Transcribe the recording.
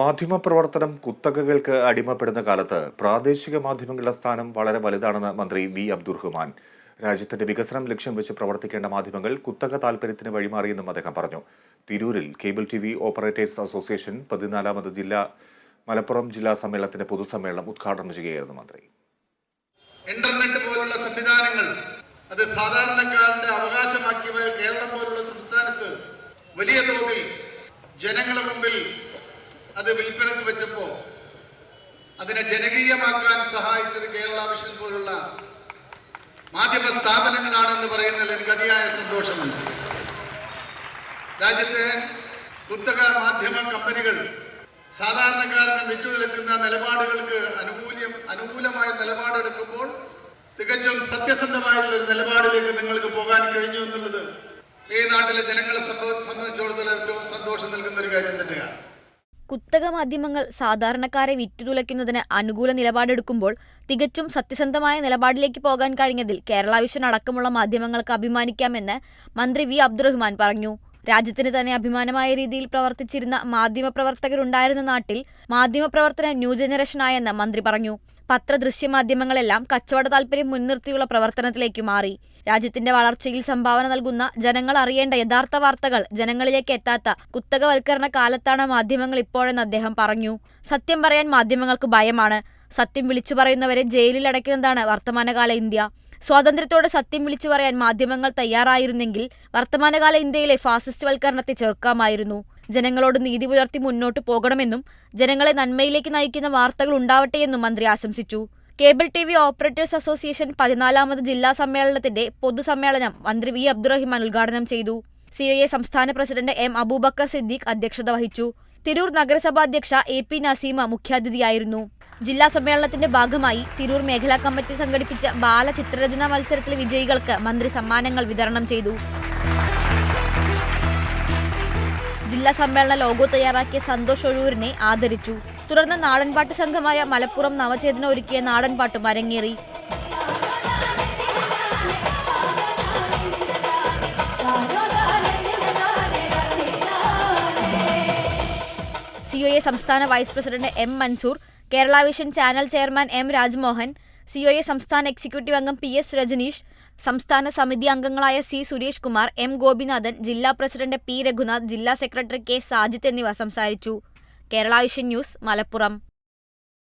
മാധ്യമപ്രവർത്തനം കുത്തകകൾക്ക് അടിമപ്പെടുന്ന കാലത്ത് പ്രാദേശിക മാധ്യമങ്ങളുടെ സ്ഥാനം വളരെ വലുതാണെന്ന് മന്ത്രി വി അബ്ദുറഹ്മാൻ. രാജ്യത്തിന്റെ വികസനം ലക്ഷ്യം വെച്ച് പ്രവർത്തിക്കേണ്ട മാധ്യമങ്ങൾ കുത്തക താൽപര്യത്തിന് വഴിമാറിയെന്നും അദ്ദേഹം പറഞ്ഞു. തിരൂരിൽ cable T V operators association പതിനാലാമത് ജില്ലാ മലപ്പുറം ജില്ലാ സമ്മേളനത്തിന്റെ പൊതുസമ്മേളനം ഉദ്ഘാടനം ചെയ്യുകയായിരുന്നു മന്ത്രി. ഇന്റർനെറ്റ് പോലുള്ള സംവിധാനങ്ങൾ അത് സാധാരണക്കാരന്റെ അവകാശമാക്കിയ കേരളം പോലുള്ള സംസ്ഥാനത്ത് വലിയ തോതിൽ ജനങ്ങളുടെ മുമ്പിൽ അത് വിൽപ്പനക്ക് വെച്ചപ്പോൾ അതിനെ ജനകീയമാക്കാൻ സഹായിച്ചത് കേരള വിഷൻ പോലുള്ള മാധ്യമ സ്ഥാപനങ്ങളാണെന്ന് പറയുന്നതിൽ എനിക്ക് അതിയായ സന്തോഷമുണ്ട്. രാജ്യത്തെ കുത്തക മാധ്യമ കമ്പനികൾ സാധാരണക്കാരന് വിറ്റുനിൽക്കുന്ന നിലപാടുകൾക്ക് അനുകൂല്യം അനുകൂലമായ നിലപാടെടുക്കുമ്പോൾ തികച്ചും സത്യസന്ധമായിട്ടുള്ള ഒരു നിലപാടിലേക്ക് നിങ്ങൾക്ക് പോകാൻ കഴിഞ്ഞു എന്നുള്ളത് ഈ നാട്ടിലെ ജനങ്ങളെ സംബന്ധിച്ചിടത്തോളം ഏറ്റവും സന്തോഷം നൽകുന്ന ഒരു കാര്യം തന്നെയാണ്. കുത്തക മാധ്യമങ്ങൾ സാധാരണക്കാരെ വിറ്റുതുലയ്ക്കുന്നതിന് അനുകൂല നിലപാടെടുക്കുമ്പോൾ തികച്ചും സത്യസന്ധമായ നിലപാടിലേക്ക് പോകാൻ കഴിഞ്ഞതിൽ കേരള വിഷൻ അടക്കമുള്ള മാധ്യമങ്ങൾക്ക് അഭിമാനിക്കാമെന്ന് മന്ത്രി വി അബ്ദുറഹ്മാൻ പറഞ്ഞു. രാജ്യത്തിന് തന്നെ അഭിമാനമായ രീതിയിൽ പ്രവർത്തിച്ചിരുന്ന മാധ്യമപ്രവർത്തകരുണ്ടായിരുന്ന നാട്ടിൽ മാധ്യമപ്രവർത്തനം ന്യൂ ജനറേഷനായെന്ന് മന്ത്രി പറഞ്ഞു. പത്ര ദൃശ്യമാധ്യമങ്ങളെല്ലാം കച്ചവട താൽപര്യം മുൻനിർത്തിയുള്ള പ്രവർത്തനത്തിലേക്ക് മാറി. രാജ്യത്തിന്റെ വളർച്ചയിൽ സംഭാവന നൽകുന്ന ജനങ്ങൾ അറിയേണ്ട യഥാർത്ഥ വാർത്തകൾ ജനങ്ങളിലേക്ക് എത്താത്ത കുത്തകവൽക്കരണ കാലത്താണ് മാധ്യമങ്ങൾ ഇപ്പോഴെന്ന് അദ്ദേഹം പറഞ്ഞു. സത്യം പറയാൻ മാധ്യമങ്ങൾക്ക് ഭയമാണ്. സത്യം വിളിച്ചു പറയുന്നവരെ ജയിലിൽ അടയ്ക്കുന്നതാണ് വർത്തമാനകാല ഇന്ത്യ. സ്വാതന്ത്ര്യത്തോടെ സത്യം വിളിച്ചു പറയാൻ മാധ്യമങ്ങൾ തയ്യാറായിരുന്നെങ്കിൽ വർത്തമാനകാല ഇന്ത്യയിലെ ഫാസിസ്റ്റ് വൽക്കരണത്തെ ചെറുക്കാമായിരുന്നു. ജനങ്ങളോട് നീതി പുലർത്തി മുന്നോട്ട് പോകണമെന്നും ജനങ്ങളെ നന്മയിലേക്ക് നയിക്കുന്ന വാർത്തകൾ ഉണ്ടാവട്ടെ എന്നും മന്ത്രി ആശംസിച്ചു. Cable T V operators association പതിനാലാമത് ജില്ലാ സമ്മേളനത്തിന്റെ പൊതുസമ്മേളനം മന്ത്രി വി അബ്ദുറഹിമാൻ ഉദ്ഘാടനം ചെയ്തു. സി എ സംസ്ഥാന പ്രസിഡന്റ് എം അബൂബക്കർ സിദ്ദീഖ് അധ്യക്ഷത വഹിച്ചു. തിരൂർ നഗരസഭാ അധ്യക്ഷ എ പി നസീമ മുഖ്യാതിഥിയായിരുന്നു. ജില്ലാ സമ്മേളനത്തിന്റെ ഭാഗമായി തിരൂർ മേഖലാ കമ്മിറ്റി സംഘടിപ്പിച്ച ബാലചിത്രരചനാ മത്സരത്തിലെ വിജയികൾക്ക് മന്ത്രി സമ്മാനങ്ങൾ വിതരണം ചെയ്തു. ജില്ലാ സമ്മേളന ലോഗോ തയ്യാറാക്കിയ സന്തോഷ് ഒഴൂരിനെ ആദരിച്ചു. തുടർന്ന് നാടൻപാട്ട് സംഘമായ മലപ്പുറം നവചേതന ഒരുക്കിയ നാടൻപാട്ട് അരങ്ങേറി. സി സംസ്ഥാന vice president M Mansoor Kerala vision channel chairman M Rajmohan C O A സംസ്ഥാന എക്സിക്യൂട്ടീവ് അംഗം പി എസ് രജനീഷ് സംസ്ഥാന സമിതി അംഗങ്ങളായ സി സുരേഷ് കുമാർ എം ഗോപിനാഥൻ ജില്ലാ പ്രസിഡന്റ് പി രഘുനാഥ് ജില്ലാ സെക്രട്ടറി കെ സാജിത്ത് എന്നിവർ സംസാരിച്ചു. Kerala vision news Malappuram.